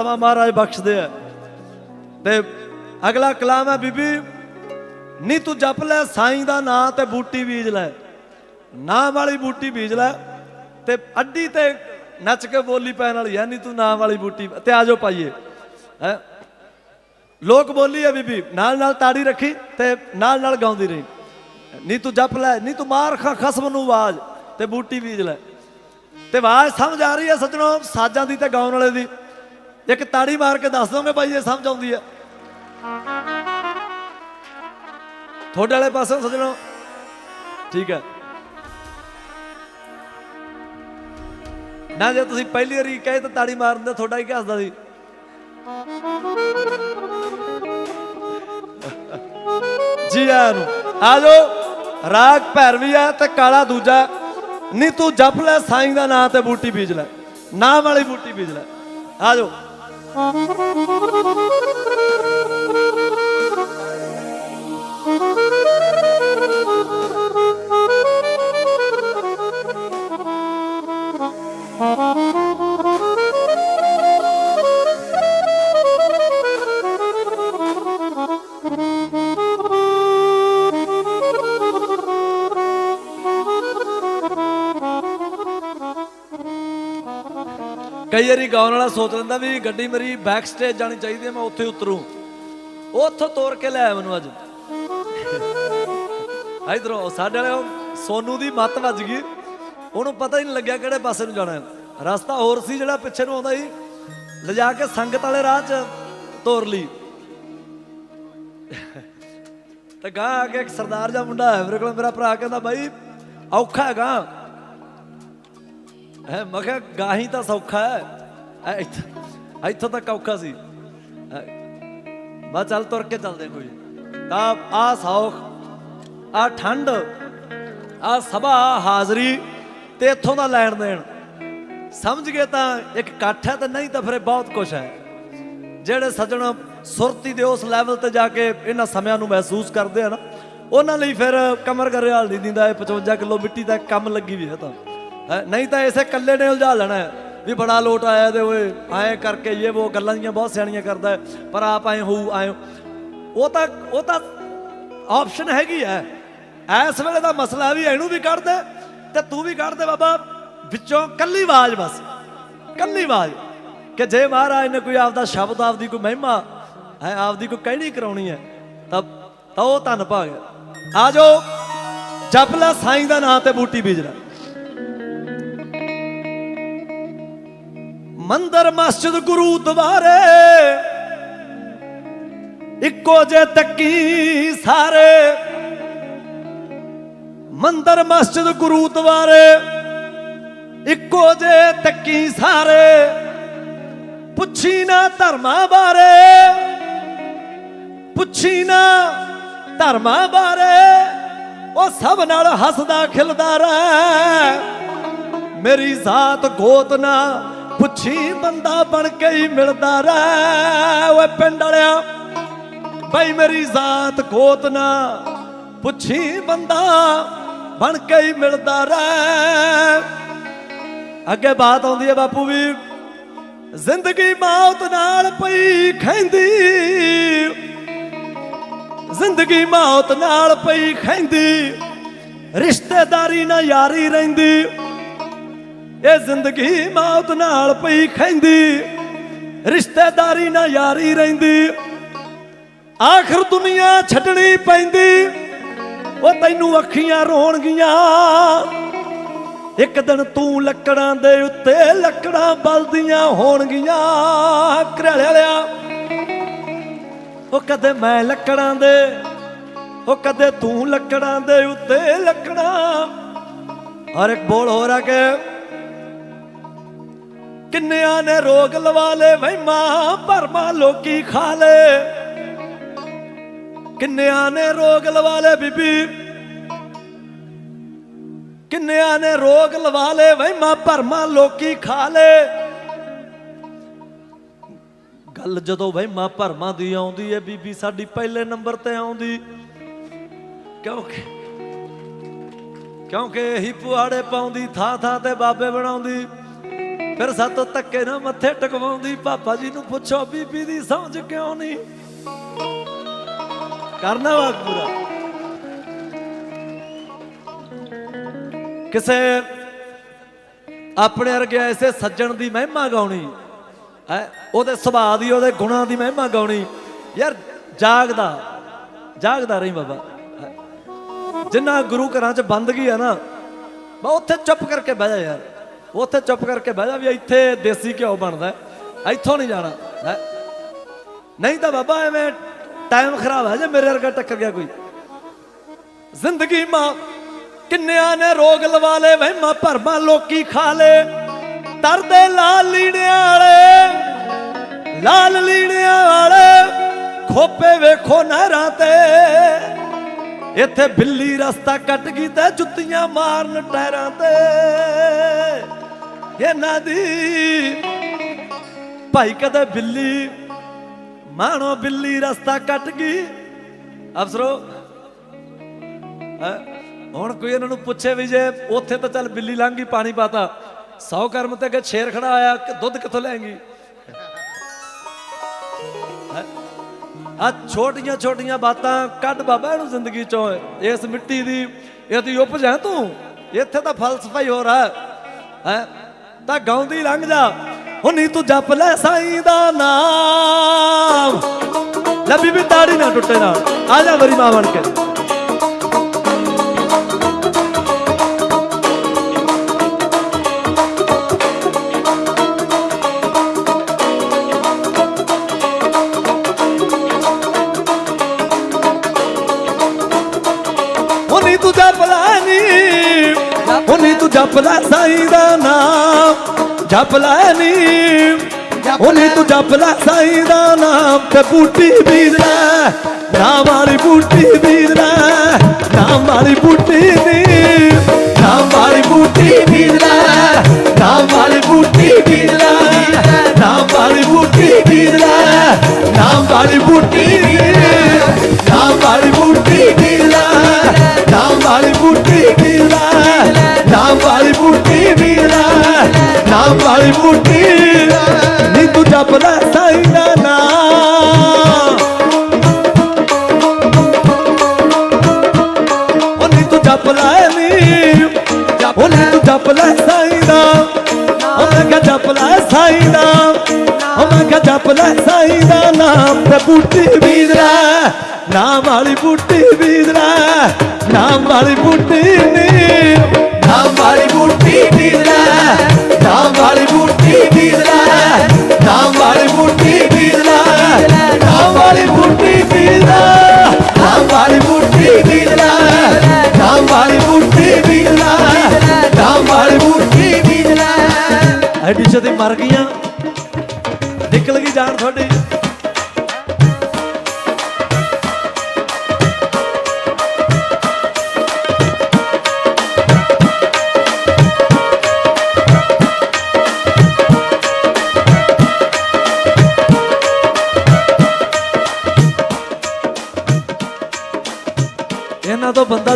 ਸਮਾਂ ਮਹਾਰਾਜ ਬਖਸ਼ਦੇ ਆ। ਤੇ ਅਗਲਾ ਕਲਾਮ ਹੈ, ਬੀਬੀ, ਨੀ ਤੂੰ ਜਪ ਲੈ, ਸਾਈਂ ਦਾ ਨਾਂ ਤੇ ਬੂਟੀ ਬੀਜ ਲੈ। ਨਾਂ ਵਾਲੀ ਬੂਟੀ ਬੀਜ ਲੈ ਤੇ ਅੱਡੀ ਤੇ ਨੱਚ ਕੇ ਬੋਲੀ ਪੈਣ ਵਾਲੀ ਹੈ, ਨੀ ਤੂੰ ਨਾਂ ਵਾਲੀ ਬੂਟੀ, ਤੇ ਆਜੋ ਪਾਈਏ ਹੈ? ਲੋਕ ਬੋਲੀ ਹੈ, ਬੀਬੀ, ਨਾਲ ਨਾਲ ਤਾੜੀ ਰੱਖੀ ਤੇ ਨਾਲ ਨਾਲ ਗਾਉਂਦੀ ਰਹੀ। ਨੀ ਤੂੰ ਜਪ ਲੈ, ਨੀ ਤੂੰ ਮਾਰ ਖਾ, ਖਸਮ ਨੂੰ ਆਵਾਜ਼ ਤੇ ਬੂਟੀ ਬੀਜ ਲੈ। ਤੇ ਆਵਾਜ਼ ਸਮਝ ਆ ਰਹੀ ਹੈ, ਸੱਜਣੋ, ਸਾਜ਼ਾਂ ਦੀ ਤੇ ਗਾਉਣ ਵਾਲੇ ਦੀ। ਇੱਕ ਤਾੜੀ ਮਾਰ ਕੇ ਦੱਸ ਦੋਗੇ ਭਾਈ ਇਹ ਸਮਝ ਆਉਂਦੀ ਹੈ। ਤੁਹਾਡੇ ਵਾਲੇ ਪਾਸੇ ਸੱਜਣੋ। ਠੀਕ ਹੈ। ਨਾ ਜੇ ਤੁਸੀਂ ਪਹਿਲੀ ਵਾਰੀ ਕਹੇ ਤਾਂ ਤਾੜੀ ਮਾਰਨ ਦਾ ਤੁਹਾਡਾ ਹੀ ਹੱਸਦਾ ਸੀ? ਜੀ ਆਇਆਂ ਨੂੰ। ਆ ਜਾਓ। ਰਾਗ ਭੈਰਵੀ ਆ ਤੇ ਕਾਲਾ ਦੂਜਾ। ਨੀ ਤੂੰ ਜਪ ਲੈ, ਸਾਈਂ ਦਾ ਨਾਂ ਤੇ ਬੂਟੀ ਬੀਜ ਲੈ। ਨਾਂ ਵਾਲੀ ਬੂਟੀ ਬੀਜ ਲੈ। ਆ ਜਾਓ। Thank you. ਕਈ ਵਾਰੀ ਗਾਉਣ ਵਾਲਾ ਸੋਚ ਲੈਂਦਾ ਵੀ ਗੱਡੀ ਮੇਰੀ ਬੈਕ ਸਟੇਜ ਜਾਣੀ ਚਾਹੀਦੀ ਹੈ, ਮੈਂ ਉੱਥੇ ਉਤਰੂ। ਉਹ ਉੱਥੋਂ ਤੋਰ ਕੇ ਲੈ ਆਇਆ ਮੈਨੂੰ ਅੱਜ। ਇਧਰੋਂ ਸਾਡੇ ਵਾਲੇ ਉਹ ਸੋਨੂ ਦੀ ਮੱਤ ਵੱਜ ਗਈ। ਉਹਨੂੰ ਪਤਾ ਹੀ ਨਹੀਂ ਲੱਗਿਆ ਕਿਹੜੇ ਪਾਸੇ ਨੂੰ ਜਾਣਾ ਹੈ। ਰਸਤਾ ਹੋਰ ਸੀ ਜਿਹੜਾ ਪਿੱਛੇ ਨੂੰ ਆਉਂਦਾ ਸੀ। ਲਿਜਾ ਕੇ ਸੰਗਤ ਵਾਲੇ ਰਾਹ 'ਚ ਤੋਰ ਲਈ। ਤੇ ਗਾਂ ਆ ਕੇ ਇੱਕ ਸਰਦਾਰ ਜਿਹਾ ਮੁੰਡਾ ਹੈ। ਮੇਰੇ ਕੋਲ ਮੇਰਾ ਭਰਾ ਕਹਿੰਦਾ, ਬਾਈ, ਔਖਾ ਹੈਗਾ। ਹੈ। ਮੈਂ ਕਿਹਾ, ਗਾਹੀ ਤਾਂ ਸੌਖਾ ਹੈ। ਐ ਇੱਥੋਂ ਤੱਕ ਔਖਾ ਸੀ। ਬਾ ਚੱਲ ਤੁਰ ਕੇ ਚੱਲਦੇ ਕੋਈ। ਤਾਂ ਆ ਸੌਖ ਆ ਠੰਡ ਆ ਸਭਾ ਹਾਜ਼ਰੀ ਤੇ ਇੱਥੋਂ ਦਾ ਲੈਣ ਦੇਣ। ਸਮਝ ਗਏ ਤਾਂ ਇੱਕ ਇਕੱਠ ਹੈ ਤੇ ਨਹੀਂ ਤਾਂ ਫਿਰ ਬਹੁਤ ਕੁਝ ਹੈ। ਜਿਹੜੇ ਸੱਜਣ ਸੁਰਤੀ ਦੇ ਉਸ ਲੈਵਲ ਤੇ ਜਾ ਕੇ ਇਹਨਾਂ ਸਮਿਆਂ ਨੂੰ ਮਹਿਸੂਸ ਕਰਦੇ ਆ ਨਾ, ਉਹਨਾਂ ਲਈ ਫਿਰ ਕਮਰ ਕਰਿਆਲ ਨਹੀਂ ਦਿੰਦਾ ਇਹ 55 ਕਿਲੋ ਮਿੱਟੀ ਦਾ ਕੰਮ ਲੱਗੀ ਵੀ ਹੈ ਤਾਂ। ਨਹੀਂ ਤਾਂ ਇਸੇ ਕੱਲੇ ਨੇ ਉਲਝਾ ਲੈਣਾ ਵੀ ਬੜਾ ਲੋਟ ਆਇਆ ਤੇ ਓਏ, ਐਂ ਕਰਕੇ ਇਹ ਉਹ ਗੱਲਾਂ ਦੀਆਂ ਬਹੁਤ ਸਿਆਣੀਆਂ ਕਰਦਾ ਪਰ ਆਪ ਐਂ ਹੋਊ ਐਂ ਉਹ ਤਾਂ ਉਹ ਤਾਂ ਆਪਸ਼ਨ ਹੈਗੀ ਹੈ। ਐਸ ਵੇਲੇ ਦਾ ਮਸਲਾ ਵੀ ਇਹਨੂੰ ਵੀ ਕੱਢ ਦੇ ਤੇ ਤੂੰ ਵੀ ਕੱਢ ਦੇ ਬਾਬਾ, ਵਿੱਚੋਂ ਕੱਲੀ ਆਵਾਜ਼ ਬਸ। ਕੱਲੀ ਆਵਾਜ਼। ਕਿ ਜੇ ਮਹਾਰਾਜ ਨੇ ਕੋਈ ਆਪਦਾ ਸ਼ਬਦ, ਆਪਦੀ ਕੋਈ ਮਹਿਮਾ, ਹੈ, ਆਪਦੀ ਕੋਈ ਕਹਿਣੀ ਕਰਾਉਣੀ ਹੈ, ਤਾਂ ਤਾਂ ਉਹ ਧੰਨ ਭਾਗ ਹੈ। ਆ ਜਾਓ ਜਪ ਸਾਈਂ ਦਾ ਨਾਂ ਤੇ ਬੂਟੀ ਬੀਜ ਮੰਦਰ ਮਸਜਿਦ ਗੁਰੂ ਦੁਆਰੇ ਇੱਕੋ ਜੇ ਤੱਕੀ ਸਾਰੇ। ਮੰਦਰ ਮਸਜਿਦ ਗੁਰੂ ਦੁਆਰੇ ਇੱਕੋ ਜੇ ਤੱਕੀ ਸਾਰੇ। ਪੁੱਛੀ ਨਾ ਧਰਮਾਂ ਬਾਰੇ। ਪੁੱਛੀ ਨਾ ਧਰਮਾਂ ਬਾਰੇ। ਉਹ ਸਭ ਨਾਲ ਹੱਸਦਾ ਖਿਲਦਾ ਰਹਿ। ਮੇਰੀ ਜ਼ਾਤ ਗੋਤ ਨਾ ਪੁੱਛੀ ਬੰਦਾ ਬਣ ਕੇ ਹੀ ਮਿਲਦਾ ਰਹਿ। ਓਏ ਪਿੰਡ ਵਾਲਿਆ, ਬਈ ਮੇਰੀ ਜ਼ਾਤ ਗੋਤ ਨਾ। ਪੁੱਛੀ ਬੰਦਾ ਬਣ ਕੇ ਹੀ ਮਿਲਦਾ ਰਹਿ। ਅੱਗੇ ਬਾਤ ਆਉਂਦੀ ਹੈ ਬਾਪੂ ਵੀ, ਜ਼ਿੰਦਗੀ ਮੌਤ ਨਾਲ ਪਈ ਖੈਂਦੀ ਜ਼ਿੰਦਗੀ ਮੌਤ ਨਾਲ ਪਈ ਖੈਂਦੀ ਰਿਸ਼ਤੇਦਾਰੀ ਨਾ ਯਾਰੀ ਰਹਿੰਦੀ। ਇਹ ਜ਼ਿੰਦਗੀ ਮੌਤ ਨਾਲ ਪਈ ਖੈਂਦੀ ਰਿਸ਼ਤੇਦਾਰੀ ਨਾ ਯਾਰੀ ਰਹਿੰਦੀ। ਆਖਰ ਦੁਨੀਆ ਛੱਡਣੀ ਪੈਂਦੀ। ਉਹ ਤੈਨੂੰ ਅੱਖੀਆਂ ਰੋਣਗੀਆਂ। ਇੱਕ ਦਿਨ ਤੂੰ ਲੱਕੜਾਂ ਦੇ ਉੱਤੇ ਲੱਕੜਾਂ ਬਲਦੀਆਂ ਹੋਣਗੀਆਂ। ਘਰੇਲੇ ਵਾਲਿਆ ਉਹ ਕਦੇ ਮੈਂ ਲੱਕੜਾਂ ਦੇ, ਉਹ ਕਦੇ ਤੂੰ ਲੱਕੜਾਂ ਦੇ ਉੱਤੇ ਲੱਕੜਾਂ। ਹਰ ਇੱਕ ਬੋਲ ਹੋ ਰਾ ਕੇ ਕਿੰਨਿਆਂ ਨੇ ਰੋਗ ਲਵਾ ਲੇ, ਵਹਿਮਾਂ ਭਰਮਾਂ ਲੋਕੀ ਖਾ ਲੇ। ਕਿੰਨਿਆਂ ਨੇ ਰੋਗ ਲਵਾ ਲੇ, ਬੀਬੀ। ਕਿੰਨਿਆਂ ਨੇ ਰੋਗ ਲਵਾ ਲੇ, ਵਹਿਮਾਂ ਭਰਮਾਂ ਲੋਕੀ ਖਾ ਲੇ। ਗੱਲ ਜਦੋਂ ਵਹਿਮਾਂ ਭਰਮਾਂ ਦੀ ਆਉਂਦੀ ਹੈ ਬੀਬੀ ਸਾਡੀ ਪਹਿਲੇ ਨੰਬਰ ਤੇ ਆਉਂਦੀ। ਕਿਉਂਕਿ ਕਿਉਂਕਿ ਇਹੀ ਪੁਆੜੇ ਪਾਉਂਦੀ ਥਾਂ ਥਾਂ ਤੇ ਬਾਬੇ ਬਣਾਉਂਦੀ। ਫਿਰ ਸਾਤੋਂ ਧੱਕੇ ਨਾ ਮੱਥੇ ਟਕਵਾਉਂਦੀ, ਪਾਪਾ ਜੀ ਨੂੰ ਪੁੱਛੋ, ਬੀਬੀ ਦੀ ਸਮਝ ਕਿਉਂ ਨਹੀਂ? ਕਰਨਾ ਵਾ ਪੂਰਾ। ਕਿਸੇ ਆਪਣੇ ਵਰਗੇ ਐਸੇ ਸੱਜਣ ਦੀ ਮਹਿਮਾ ਗਾਉਣੀ, ਹੈ, ਉਹਦੇ ਸੁਭਾਅ ਦੀ, ਉਹਦੇ ਗੁਣਾਂ ਦੀ ਮਹਿਮਾ ਗਾਉਣੀ, ਯਾਰ ਜਾਗਦਾ ਜਾਗਦਾ ਰਹੀ ਬਾਬਾ। ਜਿੰਨਾ ਗੁਰੂ ਘਰਾਂ 'ਚ ਬੰਦਗੀ ਆ ਨਾ ਬਾ ਉੱਥੇ ਚੁੱਪ ਕਰਕੇ ਬਹਿ ਜਾ ਯਾਰ। ਉੱਥੇ ਚੁੱਪ ਕਰਕੇ ਬਹਿ ਜਾ ਵੀ ਇੱਥੇ ਦੇਸੀ ਘਿਓ ਬਣਦਾ ਇੱਥੋਂ ਨਹੀਂ ਜਾਣਾ। ਨਹੀਂ ਤਾਂ ਬਾਬਾ, ਐਵੇਂ ਟਾਈਮ ਖਰਾਬ ਹੈ ਜੇ ਮੇਰੇ ਵਰਗਾ ਟੱਕਰ ਗਿਆ ਕੋਈ। ਜ਼ਿੰਦਗੀ ਮਾਂ, ਕਿੰਨਿਆਂ ਨੇ ਰੋਗ ਲਵਾ ਲੇ ਵਹਿਮਾਂ ਭਰਮਾਂ ਲੋਕੀ ਖਾ ਲੇ ਤਰਦੇ ਲਾਲ ਲੀੜਿਆਂ ਵਾਲੇ, ਲਾਲ ਲੀੜਿਆਂ ਵਾਲੇ, ਖੋਪੇ ਵੇਖੋ ਨਹਿਰਾਂ ਤੇ। ਇੱਥੇ ਬਿੱਲੀ ਰਸਤਾ ਕੱਟ ਗਈ ਤੇ ਜੁੱਤੀਆਂ ਮਾਰਨ ਟਹਿਰਾਂ ਤੇ। ਇਹਨਾਂ ਦੀ। ਭਾਈ ਕਦੇ ਬਿੱਲੀ, ਮਾਣੋ ਬਿੱਲੀ ਰਸਤਾ ਕੱਟ ਗਈ। ਅਫਸਰੋ, ਹੈਂ? ਹੁਣ ਕੋਈ ਇਹਨਾਂ ਨੂੰ ਪੁੱਛੇ ਵੀ ਜੇ ਉੱਥੇ ਤਾਂ ਚੱਲ ਬਿੱਲੀ ਲੰਘ ਗਈ, ਪਾਣੀ ਪਾਤਾ। 100 ਕਰਮ ਤੇ ਅੱਗੇ ਸ਼ੇਰ ਖੜਾ ਆਇਆ, ਕਿ ਦੁੱਧ ਕਿੱਥੋਂ ਲੈਂਗੀ ਆ ਛੋਟੀਆਂ ਛੋਟੀਆਂ ਬਾਤਾਂ ਕੱਢ ਬਾਬਾ ਇਹਨੂੰ ਜ਼ਿੰਦਗੀ ਚੋਂ। ਇਸ ਮਿੱਟੀ ਦੀ, ਇਹਦੀ ਉਪਜ ਹੈ ਤੂੰ? ਇੱਥੇ ਤਾਂ ਫਲਸਫਾ ਹੀ ਹੋ ਰਹਾ ਹੈ। ਹੈਂ? ਤਾਂ ਗਾਉਂਦੀ ਲੰਘ ਜਾ। ਹੁਣੀ ਤੂੰ ਜਪ ਲੈ ਸਾਈਂ ਦਾ ਨਾਮ। ਲੈ ਬੀਬੀ ਤਾੜੀ ਨਾ ਟੁੱਟੇ ਨਾ ਆ ਜਾ ਮੇਰੀ ਮਾਂ ਬਣ ਕੇ। ਹੁਣੀ ਤੂੰ ਜਪ ਲੈ ਨੀ। ਹੁਣੀ ਤੂੰ ਜਪ ਲੈ ਸਾਈਂ ਦਾ ਨਾਮ, ਜਪ ਲੈ ਨੀ। ਹੁਣੀ ਤੂੰ ਜਪ ਲੈ ਸਾਈਂ ਦਾ ਨਾਮ ਤੇ ਬੂਟੀ ਬੀਜ ਲੈ ਨਾਮ ਵਾਲੀ ਬੂਟੀ ਬੀਜ ਲੈ ਨਾਮ ਵਾਲੀ ਬੂਟੀ ਨੀ ਨਾਮ ਵਾਲੀ ਬੂਟੀ ਬੀਜ ਲੈ ਨਾਮ ਵਾਲੀ ਬੂਟੀ ਬੀਜ ਲੈ ਨਾਮ ਵਾਲੀ ਬੂਟੀ ਬੀਜ ਲੈ ਨਾਮ ਵਾਲੀ ਬੂਟੀ ਨਾਮ ਵਾਲੀ ਬੂਟੀ ਨਾਮ ਵਾਲੀ ਬੂਟੀ ਬੀਜ ਲੈ ਨਾਮ ਵਾਲੀ ਬੂਟੀ ਬੀਜ ਲੈ ਨਾਮ ਵਾਲੀ ਬੂਟੀ ਨੀ ਤੂੰ ਜਪ ਲੈ ਸਾਈਂ ਦਾ ਨਾਮ ਉਹ ਨੀ ਤੂੰ ਜਪ ਲੈ ਉਹ ਨੀ ਤੂੰ ਜਪ ਲੈ ਸਾਈਂ ਦਾ ਉਹ ਮੈਂ ਕਿਹਾ ਜਪ ਲੈ ਸਾਈਂ ਦਾ ਨਾਮ ਤੇ ਬੂਟੀ ਬੀਜ ਲੈ ਨਾਮ ਵਾਲੀ ਬੂਟੀ ਬੀਜ ਲੈ ਨਾਮ ਵਾਲੀ ਬੂਟੀ ਨੀ ਨਾਮ ਵਾਲੀ ਬੂਟੀ ਬੀਜ ਲੈ ਨਾਮ ਵਾਲੀ ਬੂਟੀ ਬੀਜ ਲੈ ਨਾਮ ਵਾਲੀ ਬੂਟੀ ਬੀਜ ਲੈ ਨਾਮ ਵਾਲੀ ਬੂਟੀ ਬੀਜ ਲੈ ਨਾਮ ਵਾਲੀ ਬੂਟੀ ਬੀਜ ਲੈ ਨਾਮ ਵਾਲੀ ਬੂਟੀ ਬੀਜ ਲੈ ਨਾਮ ਵਾਲੀ ਬੂਟੀ ਬੀਜ ਲੈ ਐਡੀ ਛੇਤੀ ਮਰ ਗਈਆਂ ਨਿਕਲ ਗਈ ਜਾਨ ਤੁਹਾਡੀ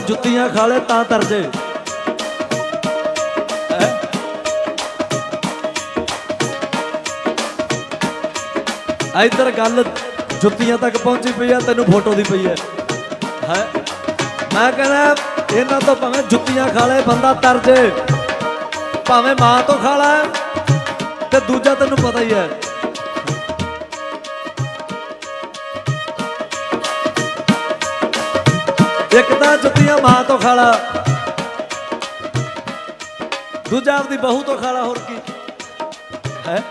ਜੁੱਤੀਆਂ ਖਾ ਲੇ ਤਾਂ ਤਰਜੇ ਇਧਰ ਗੱਲ ਜੁੱਤੀਆਂ ਤੱਕ ਪਹੁੰਚੀ ਪਈ ਆ, ਤੈਨੂੰ ਫੋਟੋ ਦੀ ਪਈ ਹੈ ਹੈ? ਮੈਂ ਕਹਿੰਦਾ, ਇਹਨਾਂ ਤੋਂ ਭਾਵੇਂ ਜੁੱਤੀਆਂ ਖਾ ਲੇ, ਬੰਦਾ ਤਰਜੇ ਭਾਵੇਂ ਮਾਂ ਤੋਂ ਖਾ ਲੈ, ਤੇ ਦੂਜਾ ਤੈਨੂੰ ਪਤਾ ਹੀ ਹੈ ਇੱਕ ਤਾਂ ਜੁੱਤੀਆਂ ਮਾਂ ਤੋਂ ਖਾਲਾ ਦੂਜਾ ਆਪਦੀ ਬਹੂ ਤੋਂ ਖਾਲਾ ਹੋਰ ਕੀ। ਹੈ?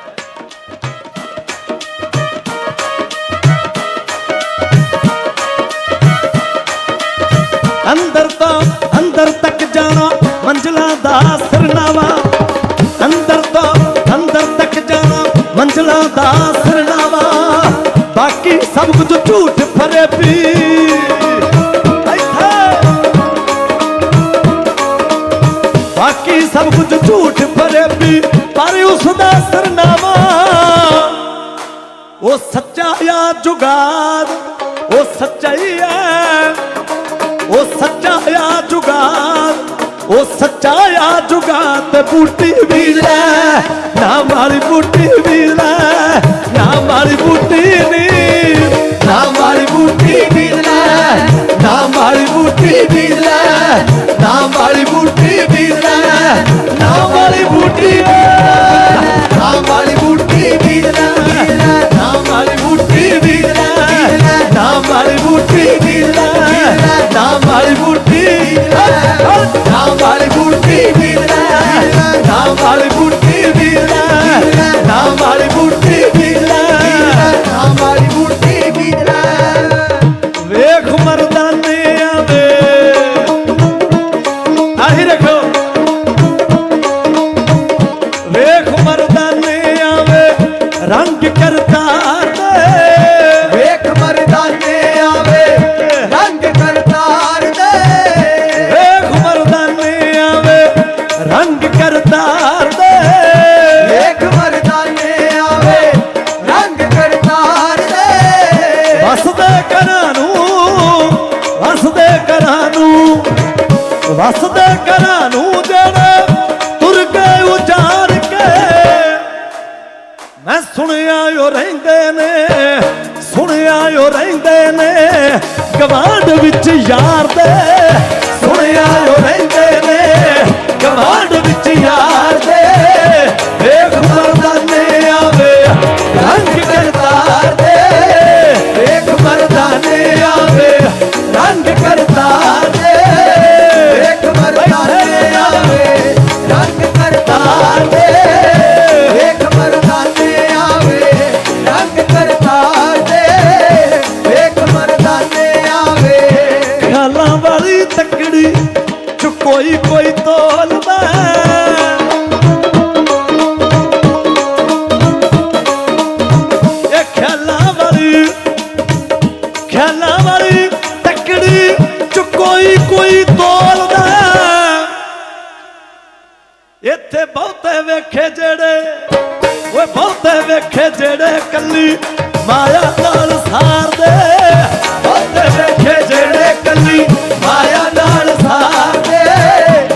ਅੰਦਰ ਤੋਂ ਅੰਦਰ ਤੱਕ ਜਾਣਾ, ਮੰਜ਼ਲਾਂ ਦਾ ਸਰਨਾਵਾ ਅੰਦਰ ਤੋਂ ਅੰਦਰ ਤੱਕ ਜਾਣਾ, ਮੰਜ਼ਲਾਂ ਦਾ ਸਰਨਾਵਾ ਬਾਕੀ ਸਭ ਕੁਝ ਝੂਠ ਫਰੇਬੀ। ਬਾਕੀ ਸਭ ਕੁਝ ਝੂਠ ਫਰੇਬੀ ਪਰ ਉਸ ਦਾ ਸਰਨਾਮਾ ਉਹ ਸੱਚਾ ਆ ਜੁਗਾਦ ਉਹ ਸੱਚਾ ਹੀ ਹੈ, ਉਹ ਸੱਚਾ ਆ ਜੁਗਾਦ ਉਹ ਸੱਚਾ ਆ ਜੁਗਾਤ ਬੂਟੀ ਵੀ ਲੈ ਨਾ ਵਾਲੀ ਬੂਟੀ ਵੀ ਲੈ ਨਾ ਵਾਲੀ ਬੂਟੀ ਨੀ ਨਾ ਵਾਲੀ ਬੂਟੀ ਵੀ ਲੈ ਨਾ ਵਾਲੀ ਬੂਟੀ ਵੀ ਲੈ ਨਾ ਵਾਲੀ ਬੂਟੀ ਵੀ ਲੈ ਨਾ ਵਾਲੀ ਬੂਟੀ ਨਾ ਵਾਲੀ ਬੂਟੀ ਵੀ ਲੈ ਨਾ ਵਾਲੀ ਬੂਟੀ ਵੀ ਲੈ ਨਾ ਵਾਲੀ ਬੂਟੀ ਵੀ ਲੈ ਨਾ ਵਾਲੀ ਬੂਟੀ ਵੀ ਲੈ ਨਾ ਵਾਲੀ ਬੂਟੀ ਵੀ ਲੈ ਨਾ ਵਾਲੀ ਬੂਟੀ ਵੀ ਲੈ ਨਾ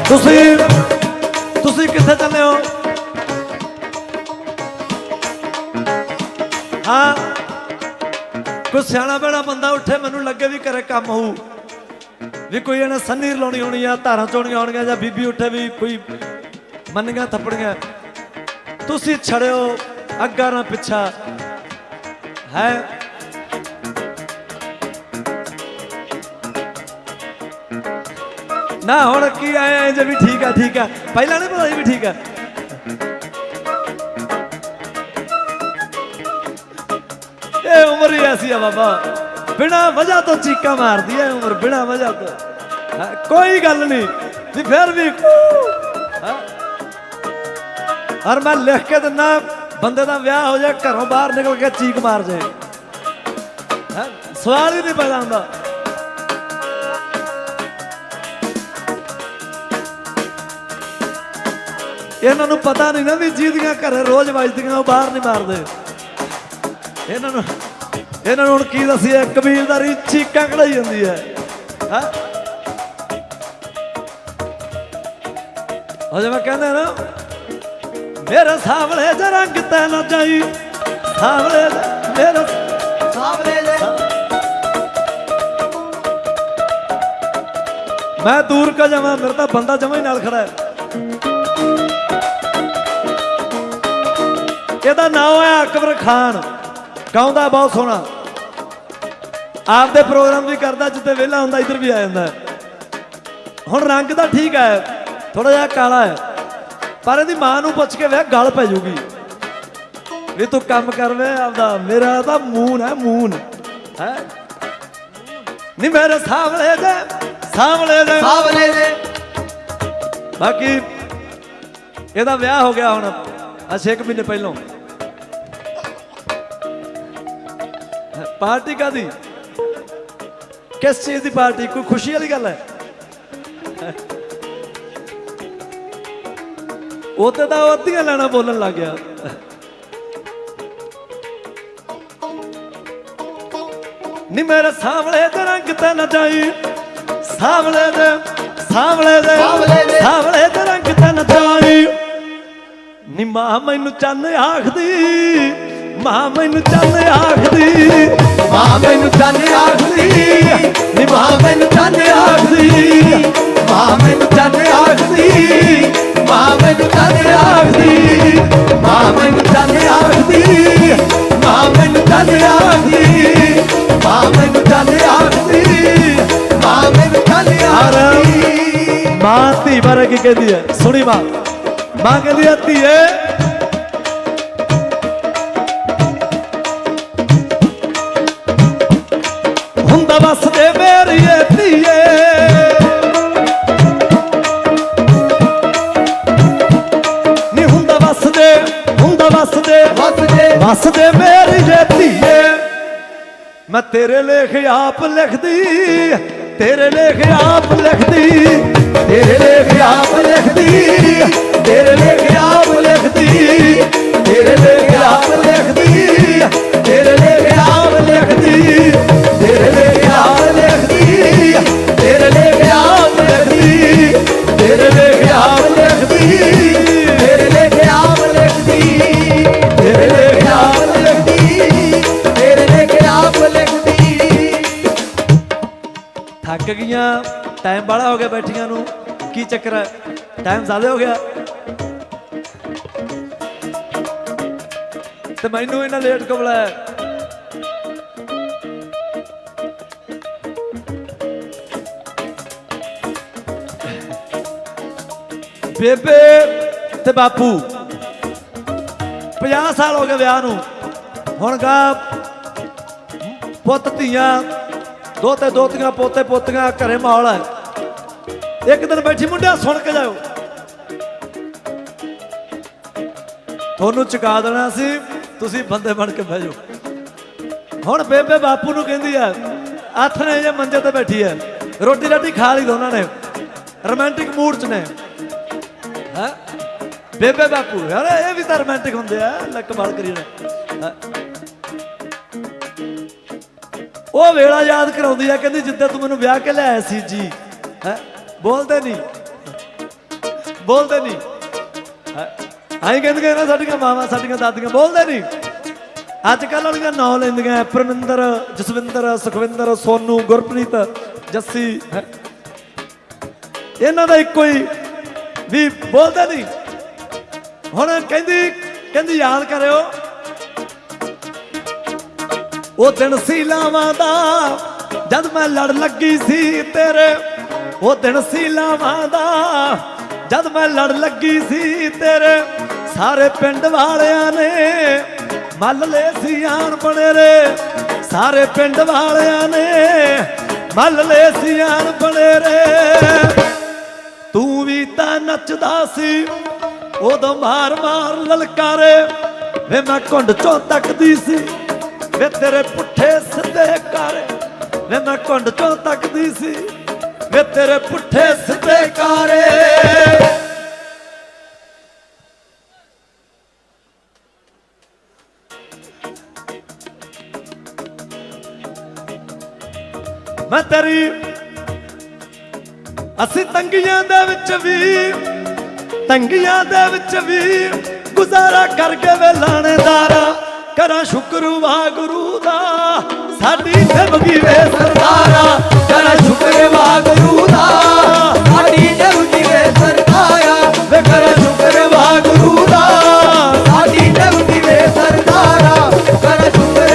ਤੁਸੀਂ ਤੁਸੀਂ ਕਿੱਥੇ ਚੱਲੇ ਹੋ? ਹਾਂ? ਕੋਈ ਸਿਆਣਾ ਬੜਾ ਬੰਦਾ ਉੱਠੇ, ਮੈਨੂੰ ਲੱਗੇ ਵੀ ਕਰੇ ਕੰਮ ਹੋਊ। ਵੀ ਕੋਈ ਇਹਨੇ ਸੰਨੀ ਲਾਉਣੀ ਹੋਣੀ ਆ, ਧਾਰਾਂ ਚੋਣੀਆਂ ਹੋਣਗੀਆਂ ਜਾਂ ਬੀਬੀ ਉੱਠੇ ਵੀ ਕੋਈ ਮੰਨੀਆਂ ਥੱਪੜੀਆਂ। ਤੁਸੀਂ ਛੜਿਓ ਅੱਗਾ ਨਾ ਪਿੱਛਾ। ਹੈ? ਨਾ, ਹੁਣ ਕੀ ਆਇਆ ਜੇ ਵੀ ਠੀਕ ਆ ਠੀਕ ਆ। ਪਹਿਲਾਂ ਨਹੀਂ ਪਤਾ ਸੀ ਵੀ ਠੀਕ ਆ। ਇਹ ਉਮਰ ਹੀ ਐਸੀ ਆ ਬਾਬਾ। ਬਿਨਾ ਵਜ੍ਹਾ ਤੋਂ ਚੀਕਾਂ ਮਾਰਦੀ ਹੈ ਉਮਰ ਬਿਨਾ ਵਜ੍ਹਾ ਤੋਂ। ਕੋਈ ਗੱਲ ਨਹੀਂ ਵੀ ਫਿਰ ਵੀ ਹਰ ਮੈਂ ਲਿਖ ਕੇ ਦਿੰਦਾ ਬੰਦੇ ਦਾ ਵਿਆਹ ਹੋ ਜਾਏ, ਘਰੋਂ ਬਾਹਰ ਨਿਕਲ ਕੇ ਚੀਕ ਮਾਰ ਜਾਏ। ਸਵਾਲ ਹੀ ਨਹੀਂ ਪੈਦਾ ਹੁੰਦਾ। ਇਹਨਾਂ ਨੂੰ ਪਤਾ ਨਹੀਂ ਨਾ ਵੀ ਜਿਹਦੀਆਂ ਘਰ ਰੋਜ਼ ਵੱਜਦੀਆਂ, ਉਹ ਬਾਹਰ ਨਹੀਂ ਮਾਰਦੇ। ਇਹਨਾਂ ਨੂੰ ਇਹਨਾਂ ਨੂੰ ਹੁਣ ਕੀ ਦੱਸੀਏ ਕਬੀਲਦਾਰੀ ਚੀਕਾਂ ਕਢਾਈ ਜਾਂਦੀ ਹੈ। ਹਾਂ? ਉਹ ਜਿਵੇਂ ਕਹਿੰਦੇ ਨਾ, ਮੇਰੇ ਸਾਹਮਣੇ ਜ ਰੰਗ ਤੈ ਨਾ ਜਾਈ, ਸਾਹਮਣੇ ਮੇਰੇ ਸਾਹਮਣੇ ਦੇ ਮੈਂ ਦੂਰ ਕਾ ਜਾਵਾਂ, ਮੇਰਾ ਤਾਂ ਬੰਦਾ ਜਮਾ ਹੀ ਨਾਲ ਖੜਾ ਹੈ। ਇਹਦਾ ਨਾਮ ਹੈ ਅਕਬਰ ਖਾਨ। ਗਾਉਂਦਾ ਬਹੁਤ ਸੋਹਣਾ। ਆਪਦੇ ਪ੍ਰੋਗਰਾਮ ਵੀ ਕਰਦਾ ਜਿੱਤੇ ਵਿਹਲਾ ਹੁੰਦਾ ਇੱਧਰ ਵੀ ਆ ਜਾਂਦਾ। ਹੁਣ ਰੰਗ ਤਾਂ ਠੀਕ ਹੈ ਥੋੜਾ ਜਿਹਾ ਕਾਲਾ ਹੈ। ਪਰ ਇਹਦੀ ਮਾਂ ਨੂੰ ਪੁੱਛ ਕੇ ਵੇ ਗਲ ਪੈ ਜੂਗੀ। ਵੀ ਤੂੰ ਕੰਮ ਕਰ ਵੇ ਆਪਦਾ ਮੇਰਾ ਤਾਂ ਮੂਨ ਹੈ ਮੂਨ। ਹੈ? ਨਹੀਂ ਮੇਰੇ ਸਾਹਮਣੇ ਜੇ ਸਾਹਮਣੇ ਜੇ ਸਾਹਮਣੇ ਦੇ। ਬਾਕੀ ਇਹਦਾ ਵਿਆਹ ਹੋ ਗਿਆ ਹੁਣ। ਅੱਜ 1 ਮਹੀਨੇ ਪਹਿਲਾਂ। ਪਾਰਟੀ ਕਾਦੀ ਕਿਸ ਚੀਜ਼ ਦੀ ਪਾਰਟੀ? ਕੋਈ ਖੁਸ਼ੀ ਵਾਲੀ ਗੱਲ ਹੈ? ਉਹ ਤੇ ਤਾਂ ਅੱਧੀਆਂ ਲੈਣਾ ਬੋਲਣ ਲੱਗ ਗਿਆ। ਨੀ ਮੇਰੇ ਸਾਹਮਣੇ ਤੇ ਰੰਗ ਤੇ ਨਾ ਜਾਈ। ਸਾਹਮਣੇ ਦੇ ਸਾਵਲੇ ਦੇ। ਸਾਵਲੇ ਦੇ। ਰੰਗ ਤਨ ਜਾਈ। ਨੀ ਮਾਂ ਮੈਨੂੰ ਚੰਨ ਆਖਦੀ। ਮਾਂ ਮੈਨੂੰ ਚੰਨ ਆਖਦੀ ਮਾਂ ਮੈਨੂੰ ਚੰਨ ਆਖਦੀ ਨੀ ਮਾਂ ਮੈਨੂੰ ਚੰਨ ਆਖਦੀ ਮਾਂ ਮੈਨੂੰ ਚੰਨ ਆਖਦੀ ਮਾਂ ਮੈਨੂੰ ਚੰਨ ਆਖਦੀ ਮਾਂ ਮੈਨੂੰ ਚੰਨ ਆਖਦੀ ਮਾਂ ਮੈਨੂੰ ਚੰਨ ਆਖਦੀ ਮਾਂ ਮੈਨੂੰ ਚੰਨ ਆਖਦੀ ਮਾਂ ਮੈਨੂੰ ਚੰਨ ਆਖਦੀ। ਮਾਂ ਬਾਰੇ ਕੀ ਕਹਿੰਦੀ ਹੈ ਸੁਣੀ ਮਾਂ ਮਾਂ ਕਹਿੰਦੀ ਹੈ ਧੀਏ ਮੈਂ ਤੇਰੇ ਲੇਖ ਆਪ ਲਿਖਦੀ, ਤੇਰੇ ਲੇਖ ਆਪ ਲਿਖਦੀ, ਤੇਰੇ ਲੇਖ ਆਪ ਲਿਖਦੀ, ਤੇਰੇ ਲੇਖ ਆਪ ਲਿਖਦੀ, ਤੇਰੇ ਲੇਖ ਆਪ ਲਿਖਦੀ, ਤੇਰੇ ਲੇਖ ਆਪ ਲਿਖਦੀ, ਤੇਰੇ ਲੇਖ ਆਪ ਲਿਖਦੀ, ਤੇਰੇ ਲੇਖ ਆਪ ਲਿਖਦੀ, ਤੇਰੇ ਥੱਕ ਗਈਆਂ। ਟਾਈਮ ਬੜਾ ਹੋ ਗਿਆ ਬੈਠੀਆਂ ਨੂੰ। ਕੀ ਚੱਕਰ ਹੈ? ਟਾਈਮ ਜ਼ਿਆਦਾ ਹੋ ਗਿਆ। ਤੇ ਮੈਨੂੰ ਇਹਨਾਂ ਲੇਟ ਕਿਉਂ ਬੁਲਾਇਆ? ਬੇਬੇ ਤੇ ਬਾਪੂ। 50 ਸਾਲ ਹੋ ਗਏ ਵਿਆਹ ਨੂੰ। ਹੁਣ ਗਾ ਪੁੱਤ ਧੀਆਂ। ਦੋਤੇ ਦੋਤੀਆਂ, ਪੋਤੇ ਪੋਤੀਆਂ, ਘਰੇ ਮਾਹੌਲ ਹੈ। ਇੱਕ ਦਿਨ ਬੈਠੀ ਮੁੰਡਿਆ, ਸੁਣ ਕੇ ਜਾਓ ਤੁਹਾਨੂੰ ਚੁਕਾ ਦੇਣਾ ਸੀ, ਤੁਸੀਂ ਬੰਦੇ ਬਣ ਕੇ ਬਹਿ ਜਾਓ। ਹੁਣ ਬੇਬੇ ਬਾਪੂ ਨੂੰ ਕਹਿੰਦੀ ਆ ਹੱਥ ਨੇ ਜੇ ਮੰਜੇ ਤੇ ਬੈਠੀ ਹੈ, ਰੋਟੀ ਰਾਟੀ ਖਾ ਲਈ ਦੋਨਾਂ ਨੇ, ਰੋਮਾਂਟਿਕ ਮੂਡ ਚ ਨੇ। ਹੈ? ਬੇਬੇ ਬਾਪੂ, ਯਾਰ ਇਹ ਵੀ ਤਾਂ ਰੋਮਾਂਟਿਕ ਹੁੰਦੇ ਆ ਲੈ ਕਮਾਲ ਕਰੀ ਨੇ ਉਹ ਵੇਲਾ ਯਾਦ ਕਰਾਉਂਦੀ ਆ, ਕਹਿੰਦੀ ਜਿੱਦਾਂ ਤੂੰ ਮੈਨੂੰ ਵਿਆਹ ਕੇ ਲਿਆਇਆ ਸੀ ਜੀ। ਹੈ? ਬੋਲਦੇ ਨਹੀਂ ਬੋਲਦੇ ਨਹੀਂ ਹੈਂ। ਆਈ ਕਹਿੰਦੀਆਂ ਨਾ ਸਾਡੀਆਂ ਮਾਵਾਂ, ਸਾਡੀਆਂ ਦਾਦੀਆਂ, ਬੋਲਦੇ ਨਹੀਂ ਅੱਜ ਕੱਲ੍ਹ ਵਾਲੀਆਂ ਨਾਂ ਲੈਂਦੀਆਂ ਪਰਮਿੰਦਰ ਜਸਵਿੰਦਰ, ਸੁਖਵਿੰਦਰ, ਸੋਨੂ, ਗੁਰਪ੍ਰੀਤ, ਜੱਸੀ ਇਹਨਾਂ ਦਾ ਇੱਕੋ ਹੀ ਵੀ ਬੋਲਦੇ ਨਹੀਂ ਹੁਣ ਕਹਿੰਦੀ ਕਹਿੰਦੀ ਯਾਦ ਕਰਿਓ ਉਹ ਦਿਨ ਸੀ ਲਾਵਾਂ ਦਾ, ਜਦ ਮੈਂ ਲੜ ਲੱਗੀ ਸੀ ਤੇਰੇ। ਉਹ ਦਿਨ ਸੀ ਲਾਵਾਂ ਦਾ, ਜਦ ਮੈਂ ਲੜ ਲੱਗੀ ਸੀ ਤੇਰੇ। ਸਾਰੇ ਪਿੰਡ ਵਾਲਿਆਂ ਨੇ ਮੱਲ ਲੈ ਸੀ ਆਣ ਬਣੇ ਰੇ ਸਾਰੇ ਪਿੰਡ ਵਾਲਿਆਂ ਨੇ ਮੱਲ ਲੈ ਸੀ ਆਣ ਬਣੇ ਰੇ ਤੂੰ ਵੀ ਤਾਂ ਨੱਚਦਾ ਸੀ, ਉਦੋਂ ਮਾਰ ਮਾਰ ਲਲਕਾਰੇ। ਵੇ ਮੈਂ ਘੁੰਡ ਚੋਂ ਤੱਕਦੀ ਸੀ। ਵੇ ਤੇਰੇ ਪੁੱਠੇ ਸਿੱਧੇ ਕਾਰੇ ਵੇ ਮੈਂ ਘੁੰਡ ਚੋਂ ਤੱਕਦੀ ਸੀ। ਵੇ ਤੇਰੇ ਪੁੱਠੇ ਸਿੱਧੇ ਕਾਰੇ ਮੈਂ ਤੇਰੀ ਅਸੀਂ ਤੰਗੀਆਂ ਦੇ ਵਿੱਚ ਵੀ, ਤੰਗੀਆਂ ਦੇ ਵਿੱਚ ਵੀ ਗੁਜ਼ਾਰਾ ਕਰਕੇ ਵੇ ਲਾਣੇਦਾਰਾ। ਕਰਾਂ ਸ਼ੁਕਰ ਵਾਹਿਗੁਰੂ ਦਾ। ਸਾਡੀ ਜ਼ਿੰਦਗੀ ਵੇ ਸਰਦਾਰਾ, ਕਰਾਂ ਸ਼ੁਕਰ ਵਾਹਿਗੁਰੂ ਦਾ। ਸਾਡੀ ਜਗਦੀ ਵੇ ਸਰਦਾਰਾ, ਵੇ ਕਰਾਂ ਸ਼ੁਕਰ ਵਾਹਿਗੁਰੂ ਦਾ। ਸਾਡੀ ਜਗਦੀ ਵੇ ਸਰਦਾਰਾ, ਕਰਾਂ ਸ਼ੁਕਰ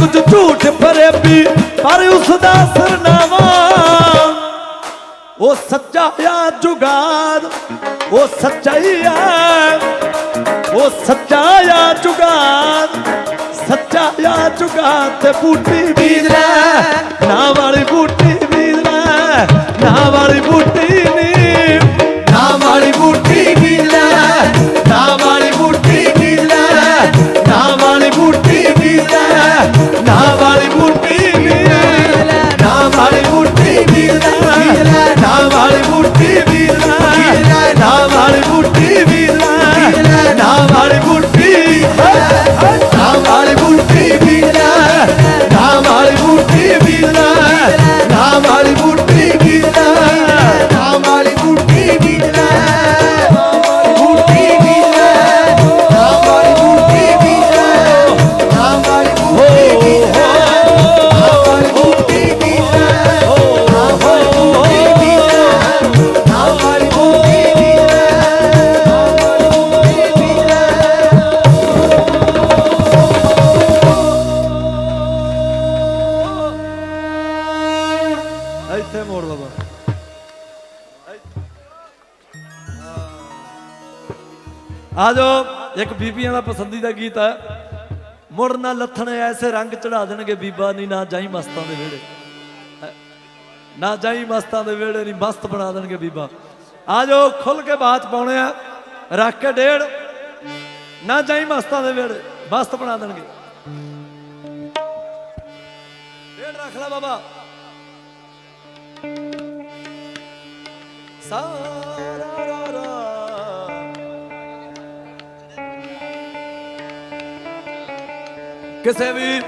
ਕੁਝ ਝੂਠ ਫਰੇਬੀ ਪਰ ਉਸ ਦਾ ਸਰਨਾਮਾ। ਉਹ ਸੱਚਾ ਆ ਜੁਗਾਦ ਉਹ ਸੱਚਾ ਆ। ਉਹ ਸੱਚਾ ਆ ਜੁਗਾਦ ਸੱਚਾ ਆ ਜੁਗਾਦ ਤੇ ਬੂਟੀ ਬੀਜ ਲੈ। ਨਾ ਵਾਲੀ ਬੂਟੀ ਬੀਜ ਲੈ, ਨਾ ਵਾਲੀ ਬੂਟੀ ਨੀ। ਨਾ ਵਾਲੀ ਬੂਟੀ ਬੀਜ ਨਾ ਵਾਲੀ ਬੂਟੀ ਬੀਜ ਲੈ ਇੱਥੇ ਮੋੜ ਬਾਬਾ ਆ ਜਾਓ, ਇੱਕ ਬੀਬੀਆਂ ਦਾ ਪਸੰਦੀਦਾ ਗੀਤ ਹੈ ਮੁੜ ਨਾ ਲੱਥਣ ਐਸੇ ਰੰਗ ਚੜਾ ਦੇਣਗੇ ਬੀਬਾ ਨਹੀਂ ਨਾ ਜਾਈ ਮਸਤਾਂ ਦੇ ਵਿਹੜੇ। ਹੈਂ। ਨਾ ਜਾਈ ਮਸਤਾਂ ਦੇ ਵਿਹੜੇ ਨਹੀਂ ਮਸਤ ਬਣਾ ਦੇਣਗੇ ਬੀਬਾ। ਆ ਜਾਓ, ਖੁੱਲ ਕੇ ਬਾਤ ਪਾਉਣੇ ਆ, ਰੱਖ ਕੇ ਡੇਢ ਨਾ ਜਾਈ ਮਸਤਾਂ ਦੇ ਵਿਹੜੇ, ਮਸਤ ਬਣਾ ਦੇਣਗੇ। ਡੇਢ ਰੱਖ ਲੈ ਬਾਬਾ। ਸਾਰਾ ਕਿਸੇ ਵੀ